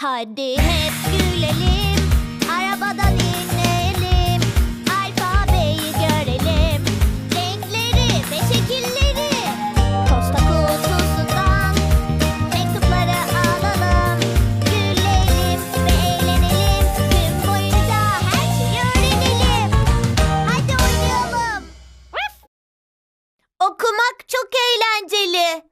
Hadi hep gülelim, arabadan inelim, alfabeyi görelim, renkleri ve şekilleri. Posta kutusundan mektupları alalım, gülelim ve eğlenelim, gün boyunca her şeyi öğrenelim. Hadi oynayalım. Okumak çok eğlenceli.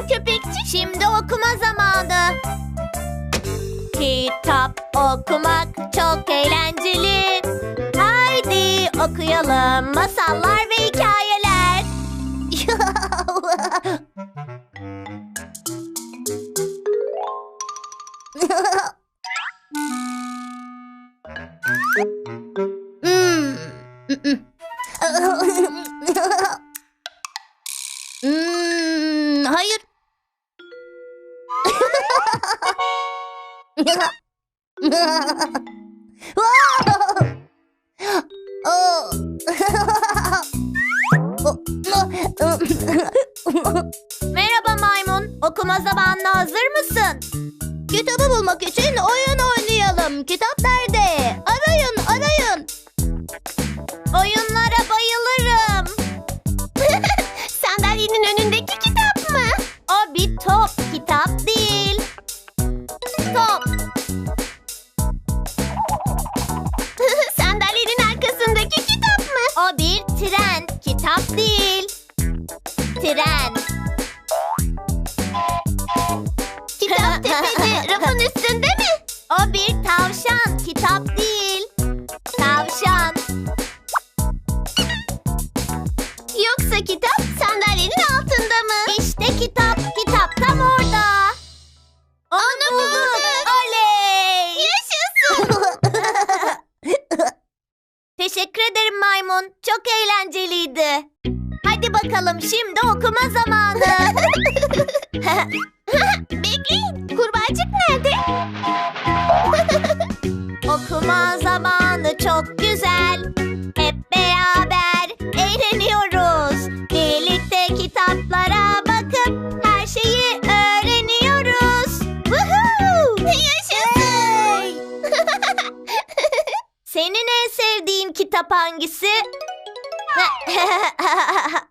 Ne yapalım köpekçik? Şimdi okuma zamanı. Kitap okumak çok eğlenceli. Haydi okuyalım masallar ve hikayeler. Hmm, Merhaba maymun. Okuma zamanına hazır mısın? Kitabı bulmak için oyun oynayalım. Kitap nerede? Arayın, arayın. Oyunlara değil. Tren. Teşekkür ederim maymun. Çok eğlenceliydi. Hadi bakalım şimdi okuma zamanı. Bekleyin. Kurbağacık nerede? okuma zamanı çok güzel. Hep beraber eğleniyoruz. Birlikte kitaplara bakıp her şeyi öğreniyoruz. Woohoo! Yaşasın! Senin en sevdiğin kitap hangisi?